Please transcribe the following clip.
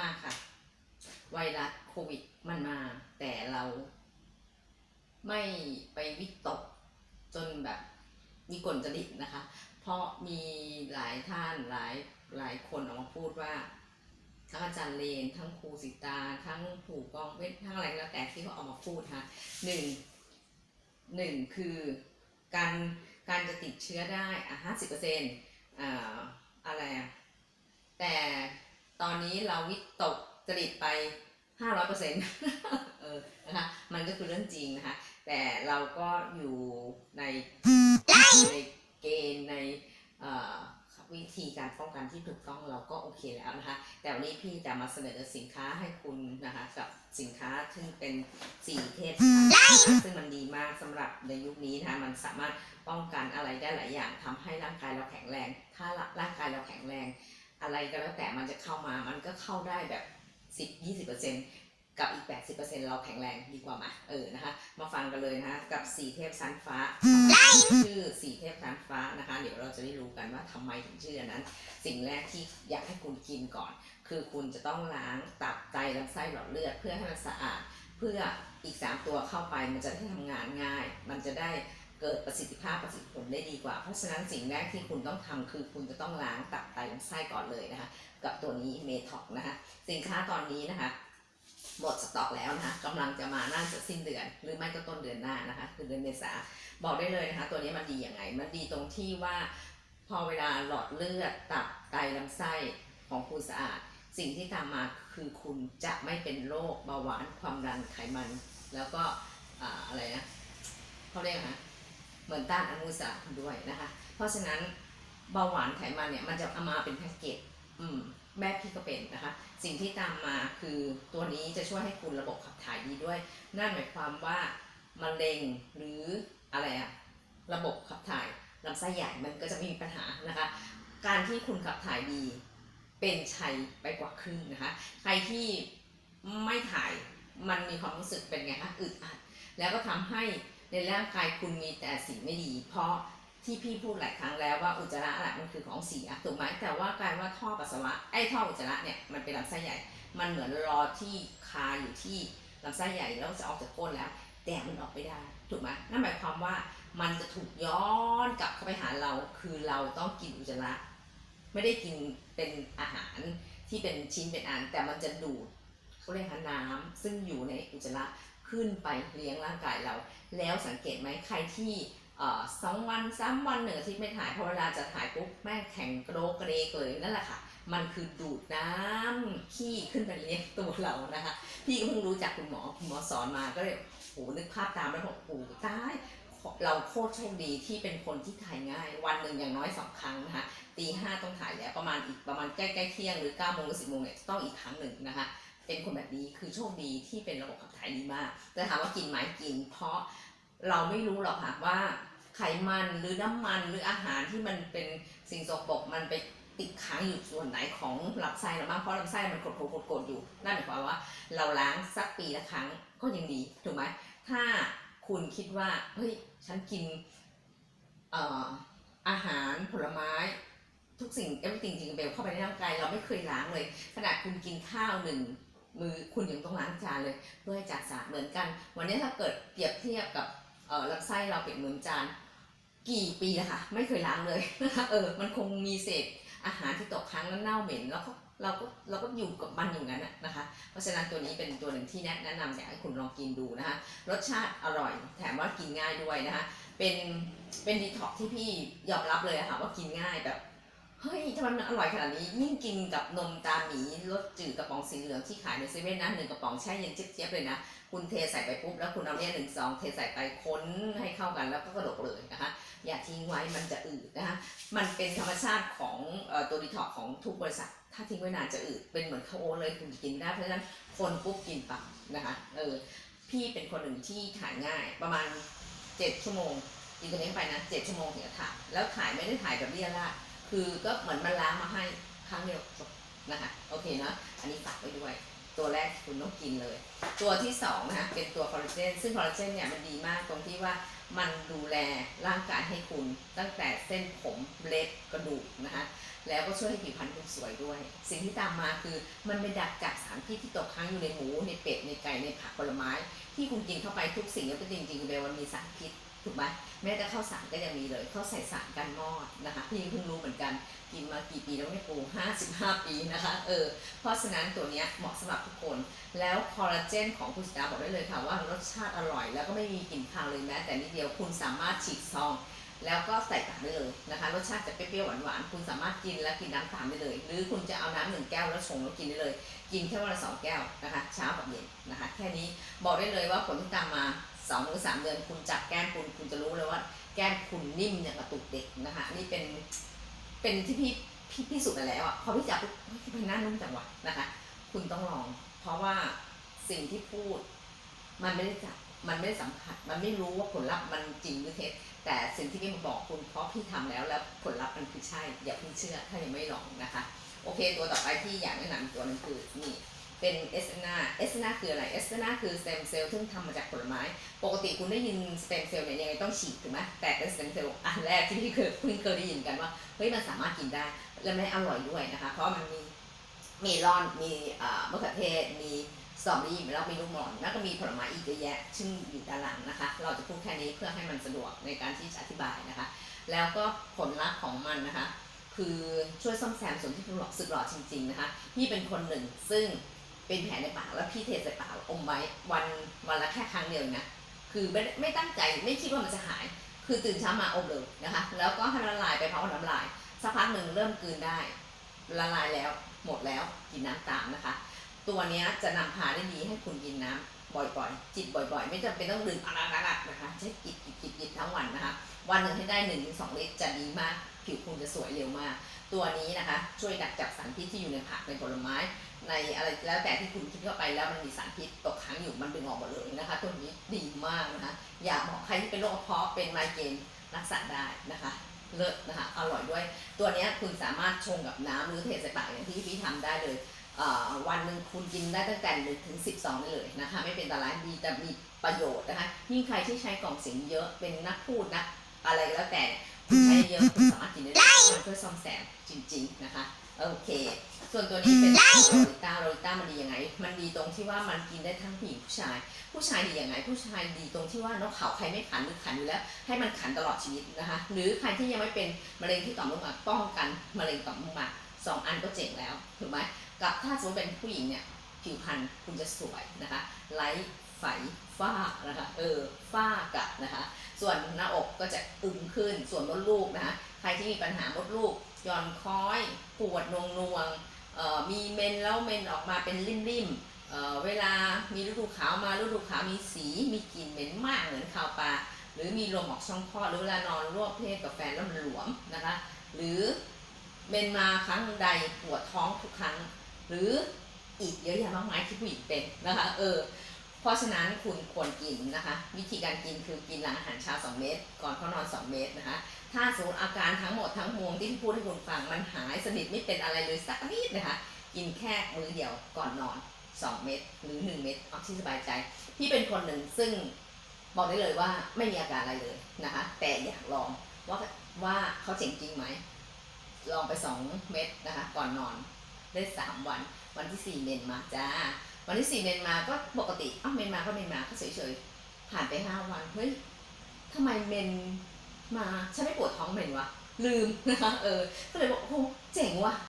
มากค่ะ ไวรัสโควิดมันมา แต่เราไม่ไปวิตกจนแบบมีกลจริตนะคะ เพราะมีหลายท่านหลายหลายคนออกมาพูดว่าทั้งอาจารย์เลน ทั้งครูสิตา ทั้งผู้กองเวททั้งอะไรก็แล้วแต่ที่เขาออกมาพูดค่ะหนึ่งหนึ่งคือการการจะติดเชื้อได้อะห้าสิบเปอร์เซ็นต์อ่าอะไรอะแต่ ตอนนี้เราวิตกจริตไปห้าร้อยเปอร์เซ็นต์นะคะมันก็คือเรื่องจริงนะคะแต่เราก็อยู่ในในเกณฑ์ในวิธีการป้องกันที่ถูกต้องเราก็โอเคแล้วนะคะ แต่วันนี้พี่จะมาเสนอสินค้าให้คุณนะคะกับสินค้าซึ่งเป็นสีเทพซึ่งมันดีมากสำหรับในยุคนี้นะคะมันสามารถป้องกันอะไรได้หลายอย่างทำให้ร่างกายเราแข็งแรง ถ้าร่างกายเราแข็งแรง อะไรก็แล้วแต่มันจะเข้ามา มันก็เข้าได้แบบ10 20กับอีก80เปอร์เซ็นเราแข็งแรงดีกว่ามเออนะคะ มาฟังกันเลยนะคะกับสีเทพชั้นฟ้า ชื่อสีเทพชั้นฟ้านะคะ เดี๋ยวเราจะได้รู้กันว่าทำไมถึงชื่อนั้น สิ่งแรกที่อยากให้คุณกินก่อน คือคุณจะต้องล้างตับไตลำไส้หลอดเลือดเพื่อให้มันสะอาด เพื่ออีก3ตัวเข้าไปมันจะได้ทำงานง่าย มันจะได้ เกิดประสิทธิภาพประสิทธิผลได้ดีกว่า เพราะฉะนั้นสิ่งแรกที่คุณต้องทำคือคุณจะต้องล้างตับไตลำไส้ก่อนเลยนะคะ กับตัวนี้เมท็อกนะคะ สินค้าตอนนี้นะคะหมดสต็อกแล้วนะคะกำลังจะมาน่าจะสิ้นเดือน หรือไม่ก็ต้นเดือนหน้านะคะ คือเดือนเมษาบอกได้เลยนะคะ ตัวนี้มันดีอย่างไง มันดีตรงที่ว่า พอเวลาหลอดเลือดตับไตลำไส้ของคุณสะอาด สิ่งที่ตามมาคือคุณจะไม่เป็นโรคเบาหวานความดันไขมัน แล้วก็ออะไรนะเขาเรียกนะ เหมือนต้านอนุมูลอิสระด้วยนะคะ เพราะฉะนั้นเบาหวานไขมันเนี่ยมันจะเอามาเป็นแพ็กเกจอืมแม่พี่ก็เป็นนะคะ สิ่งที่ตามมาคือตัวนี้จะช่วยให้คุณระบบขับถ่ายดีด้วย นั่นหมายความว่ามะเร็งหรืออะไรอะระบบขับถ่ายลำไส้ใหญ่มันก็จะไม่มีปัญหานะคะ การที่คุณขับถ่ายดีเป็นชัยไปกว่าครึ่งนะคะ ใครที่ไม่ถ่ายมันมีความรู้สึกเป็นไงคะอึดอัดแล้วก็ทำให้ ในร่างกายคุณมีแต่สิ่งไม่ดี เพราะที่พี่พูดหลายครั้งแล้วว่าอุจจาระน่ะมันคือของเสียถูกไหมแต่ว่ากายว่าท่อปัสสาวะไอ้ท่ออุจจาระเนี่ยมันเป็นลำไส้ใหญ่ มันเหมือนรอที่คาอยู่ที่ลำไส้ใหญ่แล้วจะออกจากก้นแล้ว แต่มันออกไม่ได้ถูกไหมนั่นหมายความว่ามันจะถูกย้อนกลับเข้าไปหาเราคือเราต้องกินอุจจาระ ไม่ได้กินเป็นอาหารที่เป็นชิ้นเป็นอันแต่มันจะดูดเขาเรียกน้ำซึ่งอยู่ในอุจจาระ ขึ้นไปเลี้ยงร่างกายเรา แล้วสังเกตไหมใครที่สองวันสามวันหนึ่งอาทิตย์ไม่ถ่ายพอเวลาจะถ่ายปุ๊บแม่แข็งกระโดกกระเดกเลยนั่นแหละค่ะ มันคือดูดน้ำขี้ขึ้นไปเลี้ยงตัวเรานะคะ พี่ก็เพิ่งรู้จากคุณหมอคุณหมอสอนมาก็เลยโหนึกภาพตามแล้วบอกโอ้ตายเราโคตรโชคดีที่เป็นคนที่ถ่ายง่าย วันหนึ่งอย่างน้อยสองครั้งนะคะตีห้าต้องถ่ายแล้วประมาณอีกประมาณใกล้ๆเที่ยงหรือเก้าโมงหรือสิบโมงเนี่ยต้องอีกครั้งหนึ่งนะคะ เป็นคนแบบนี้คือโชคดีที่เป็นระบบขับถ่ายดีมาก แต่ถามว่ากินไหมกิน เพราะเราไม่รู้หรอกค่ะว่าไขมันหรือน้ำมันหรืออาหารที่มันเป็นสิ่งสกปรกมันไปติดค้างอยู่ส่วนไหนของลำไส้เราบ้างเพราะลำไส้มันกดๆกดๆอยู่นั่นหมายความว่า เราล้างสักปีละครั้งก็ยังดีถูกไหมถ้าคุณคิดว่าเฮ้ยฉันกินเอ่ออาหารผลไม้ ทุกสิ่ง everything จริงเบลเข้าไปในร่างกายเราไม่เคยล้างเลย ขนาดคุณกินข้าวหนึ่ง มือคุณยังต้องล้างจานเลย เพื่อให้จานสะอาดเหมือนกัน วันนี้ถ้าเกิดเปรียบเทียบกับลำไส้เราเป็นเหมือนจานกี่ปีแล้วค่ะไม่เคยล้างเลยนะคะเออมันคงมีเศษอาหารที่ตกค้างแล้วเน่าเหม็นแล้วก็เราก็เราก็อยู่กับมันอยู่งั้นนะนะคะ เพราะฉะนั้นตัวนี้เป็นตัวหนึ่งที่แนะนะนำอยากให้คุณลองกินดูนะคะ รสชาติอร่อย แถมว่ากินง่ายด้วยนะคะ เป็นเป็นดีท็อกที่พี่ยอมรับเลยะค่ะว่ากินง่ายแบบ เฮ้ยทำไมมันอร่อยขนาดนี้ ยิ่งกินกับนมตาหมีรสจืดกระป๋องสีเหลืองที่ขายในเซเว่นนะหนึ่งกระป๋องแช่เย็นเจี๊ยบๆเลยนะ คุณเทใส่ไปปุ๊บแล้วคุณเอาเนี่ยหนึ่งซองเทใส่ไปค้นให้เข้ากันแล้วก็กระดกเลยนะคะ อย่าทิ้งไว้มันจะอืดนะคะ มันเป็นธรรมชาติของอตัวดีท็อกของทุกบริษัท ถ้าทิ้งไว้นานจะอืดเป็นเหมือนข้าวโอ๊ตเลยคุณกินได้เพราะฉะนั้นคนปุ๊บกินปั๊บนะคะเออพี่เป็นคนหนึ่งที่ถ่ายง่ายประมาณเจ็ดชั่วโมงกินตัวนี้ไปนะเจ็ดชั่วโมงถึงจะถ่ายแล้วถ่ายไม่ได้ถ่ายแบบเรียราด คือก็เหมือนมันล้างมาให้ครั้งเดียวจบนะคะโอเคเนาะอันนี้ฝากไว้ด้วยตัวแรกคุณต้องกินเลย ตัวที่สองนะคะเป็นตัวคอลลาเจนซึ่งคอลลาเจนเนี่ยมันดีมากตรงที่ว่ามันดูแลร่างกายให้คุณตั้งแต่เส้นผมเล็บกระดูกนะคะแล้วก็ช่วยให้ผิวพรรณคุณสวยด้วย สิ่งที่ตามมาคือมันไปดักจับสารพิษที่ตกค้างอยู่ในหมูในเป็ดในไก่ในผักผลไม้ ที่คุณกินเข้าไปทุกสิ่งแล้วก็จริงๆเลยมันมีสารพิษ ถูกไหมแม้แต่ข้าวสารก็ยังมีเลยเขาใส่สารกันมอดนะคะพี่เพิ่งรู้เหมือนกันกินมากี่ปีแล้วไม่ยปูห้าสิบห้าปีนะคะเออเพราะฉะนั้นตัวเนี้ยเหมาะสำหรับทุกคน แล้วคอลลาเจนของคุณสตาบอกได้เลยค่ะว่ารสชาติอร่อย แล้วก็ไม่มีกลิ่นคาวเลยแม้แต่นิดเดียวคุณสามารถฉีกซองแล้วก็ใส่ปากได้เลยนะคะ รสชาติจะเปรี้ยวๆหวานๆคุณสามารถกินแล้วกินน้ำตามได้เลย หรือคุณจะเอาน้ำหนึ่งแก้วแล้วชงแล้วกินได้เลย กินแค่วันละสองแก้วนะคะเช้ากับเย็นนะคะ แค่นี้บอกได้เลยว่าผลที่ตามมา สองหรือสามเดือนคุณจับแก้มคุณคุณจะรู้เลยว่า แก้มคุณนิ่มอย่างกระตุกเด็กนะคะนี่เป็นเป็นที่พี่พี่พิสูจน์มาแล้วอะพอพี่จับปุ๊บเฮ้ยทำไมหน้านุ่มจังหวะนะคะ คุณต้องลอง เพราะว่าสิ่งที่พูด มันไม่ได้จับมันไม่ได้สัมผัส มันไม่รู้ว่าผลลัพธ์มันจริงหรือเท็จแต่สิ่งที่พี่มาบอกคุณเพราะพี่ทำแล้วแล้วผลลัพธ์มันคือใช่ อย่าเพิ่งเชื่อ ถ้ายังไม่ลองนะคะ โอเค ตัวต่อไปที่อยากแนะนำอีกตัวนึงคือนี่ เป็นเอสนาเอสนาคืออะไรเอสนาคือสเต็มเซลล์ซึ่งทำมาจากผลไม้ ปกติคุณได้ยินสเต็มเซลล์เนี่ยยังไงต้องฉีดถูกไหมแต่เป็นสเต็มเซลล์อันแรกที่พี่เคยเพิ่งเคยได้ยินกันว่าเฮ้ยมันสามารถกินได้ และไม่อร่อยด้วยนะคะ เพราะมันมีเมลอนมีเอ่อมะเขือเทศมีสตรอเบอรี่แล้วมีลูกหมอนแล้วก็มีผลไม้อีกเยอะแยะซึ่งอยู่ด้านหลังนะคะ เราจะพูดแค่นี้เพื่อให้มันสะดวกในการที่จะอธิบายนะคะ แล้วก็ผลลัพธ์ของมันนะคะ คือช่วยซ่อมแซมส่วนที่คุณหลอกสึกหลอจริง ๆนะคะพี่เป็นคนหนึ่งซึ่ง เป็นแผลในปากแล้วพี่เทใส่ปากอมไว้วันวันละแค่ครั้งเดียวนะคือไม่ไม่ตั้งใจไม่คิดว่ามันจะหาย คือตื่นเช้ามาอมเลยนะคะ แล้วก็ให้มันละลายไปพร้อมกับน้ำลายสักพักหนึ่งเริ่มกลืนได้ละลายแล้วหมดแล้วกินน้ำตามนะคะ ตัวนี้จะนำพาได้ดีให้คุณกินน้ำบ่อยๆ จิบบ่อยๆ ไม่จำเป็นต้องดื่มอะไรๆนะคะใช้จิบจิบจิบจิบทั้งวันนะคะ วันหนึ่งให้ได้1นถึงสองลิตรจะดีมาก ผิวคุณจะสวยเร็วมาก ตัวนี้นะคะ ช่วยดักจับสารพิษที่อยู่ในผักในผลไม้ ในอะไรแล้วแต่ที่คุณคิดเข้าไปแล้วมันมีสารพิษตกค้างอยู่มันดึงออกหมดเลยนะคะ ตัวนี้ดีมากนะคะอยากบอกใครที่เป็นโรคกระเพาะเป็นไมเกรนรักษาได้นะคะเลิศนะคะอร่อยด้วย ตัวเนี้ยคุณสามารถชงกับน้ำหรือเทใส่ปากอย่างที่พี่ทำได้เลยเอ่อวันหนึ่งคุณกินได้ตั้งแต่หนึ่งถึงสิบสองได้เลยนะคะไม่เป็นอันตรายดีแต่มีประโยชน์นะคะยิ่งใครที่ใช้กล่องเสียงเยอะเป็นนักพูดนักอะไรก็แล้วแต่เนี่ยคุณใช้เยอะคุณสามารถกินได้เลยมันช่วยซ่อมแซมจริง ๆ นะคะ โอเค ส่วนตัวนี้เป็นโรลิต้าโรลิต้ามันดียังไง มันดีตรงที่ว่ามันกินได้ทั้งผู้หญิงผู้ชาย ผู้ชายดียังไง ผู้ชายดีตรงที่ว่านกเขาใครไม่ขันหรือขันอยู่แล้ว ให้มันขันตลอดชีวิตนะคะ หรือใครที่ยังไม่เป็นมะเร็งที่ต่อมลูกหมากป้องกันมะเร็งต่อมลูกหมากสองอันก็เจ๋งแล้วถูกไหมกับถ้าสมมติเป็นผู้หญิงเนี่ยผิวพรรณคุณจะสวยนะคะไร้ไฝฝ้านะคะเออฝ้ากัดนะคะ ส่วนหน้าอกก็จะอึมขึ้น ส่วนมดลูกนะคะ ใครที่มีปัญหามดลูกย่อนคล้อยปวดนวงนวงมีเมนแล้วเมนออกมาเป็นริ่มๆเอ่อเวลามีฤดูขาวมาฤดูขาวมีสี มีกลิ่นเหม็นมากเหมือนขาวปลาหรือมีลมออกช่องคลอดหรือเวลานอนร่วมเพศกับแฟนแล้วมันหลวมนะคะ หรือเมนมาครั้งใดปวดท้องทุกครั้ง หรืออีกเยอะแยะมากมายที่ผู้หญิงเป็นนะคะเออ เพราะฉะนั้นคุณควรกินนะคะ วิธีการกินคือกินหลังอาหารเช้า2 เม็ดก่อนเข้านอน 2 เม็ดนะคะ ถ้าสมมติอาการทั้งหมดทั้งมวลที่พี่พูดให้คุณฟังมันหายสนิทไม่เป็นอะไรเลยสักนิดนะคะกินแค่มื้อเดียวก่อนนอน 2 เม็ดหรือ 1 เม็ดเอาที่สบายใจพี่เป็นคนหนึ่งซึ่งบอกได้เลยว่าไม่มีอาการอะไรเลยนะคะ แต่อยากลองว่าว่าเขาเจ๋งจริงไหมลองไป 2 เม็ดนะคะ ก่อนนอนได้ 3 วันวันที่ 4 เมนมาจ้า วันที่สี่เมนมาก็ปกติอ้าวเมนมาก็เมนมาก็เฉยๆผ่านไปห้าวันเฮ้ยทำไมเมนมาฉันไม่ปวดท้องเมนวะลืมนะคะเออก็เลยบอกโอ้เจ๋งว่ะ